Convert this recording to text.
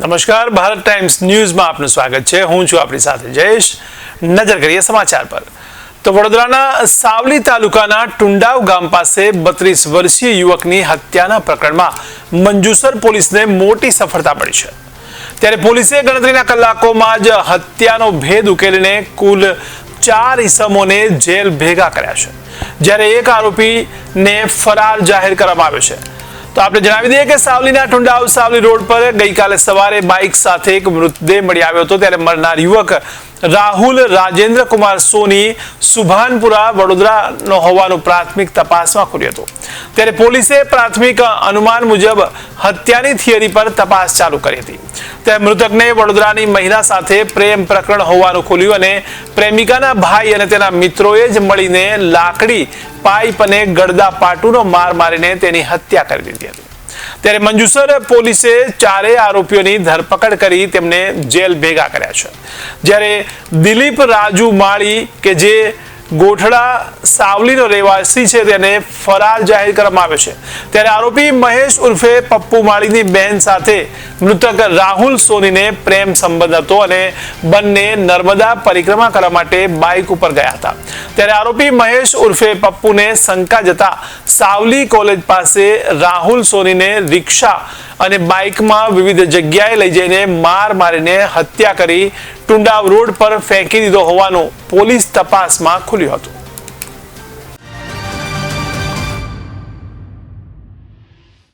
નમસ્કાર, ભારત ટાઈમ્સ ન્યૂઝમાં આપનું સ્વાગત છે. હું છું આપણી સાથે જયેશ. નજર કરીએ સમાચાર પર. તો વડોદરાના સાવલી તાલુકાના ટુંડાવ ગામ પાસે બત્રીસ વર્ષીય યુવકની હત્યાના પ્રકરણમાં મંજુસર પોલીસને મોટી સફળતા મળી છે. ત્યારે પોલીસે ગણતરીના કલાકોમાં જ હત્યાનો ભેદ ઉકેલીને કુલ ચાર ઇસમોને જેલ ભેગા કર્યા છે. જ્યારે એક આરોપીને ફરાર જાહેર કરવામાં આવ્યો છે. તો આપણે જણાવી દઈએ કે સાવલીના ટુંડાવ સાવલી રોડ પર ગઈકાલે સવારે બાઇક સાથે એક મૃતદેહ મળી આવ્યો હતો. ત્યારે મરનાર યુવક રાહુલ રાજેન્દ્ર કુમાર સોની સુભાનપુરા વડોદરાનો હોવાનું પ્રાથમિક તપાસમાં ખુલ્યું હતું. ત્યારે પોલીસે પ્રાથમિક અનુમાન મુજબ હત્યાની થિયરી પર તપાસ ચાલુ કરી હતી. ત્યારે મૃતકને વડોદરાની મહિલા સાથે પ્રેમ પ્રકરણ હોવાનું ખુલ્યું અને પ્રેમિકાના ભાઈ અને તેના મિત્રોએ જ મળીને લાકડી પાઇપ અને ગળદા પાટુનો માર મારીને તેની હત્યા કરી દીધી હતી. ત્યારે મંજુસર પોલીસે ચારેય આરોપીઓની ધરપકડ કરી તેમને જેલ ભેગા કર્યા છે. જ્યારે દિલીપ રાજુ માળી કે જે ગોઠડા સાવલીનો રહેવાસી છે, તેને ફરાર જાહેર કરવામાં આવ્યો છે. ત્યારે આરોપી મહેશ ઉર્ફે પપ્પુ માળીની બહેન સાથે મૃતક રાહુલ સોનીને પ્રેમ સંબંધ હતો અને બંને નર્મદા પરિક્રમા કરવા માટે બાઇક ઉપર ગયા હતા. ત્યારે આરોપી મહેશ ઉર્ફે પપ્પુને શંકા જતા સાવલી કોલેજ પાસે રાહુલ સોનીને રિક્ષા અને બાઇકમાં વિવિધ જગ્યાએ લઈ જઈને માર મારીને હત્યા કરી ટુંડાવ રોડ પર ફેંકી દીધો હોવાનું પોલીસ તપાસમાં ખુલ્યું હતું.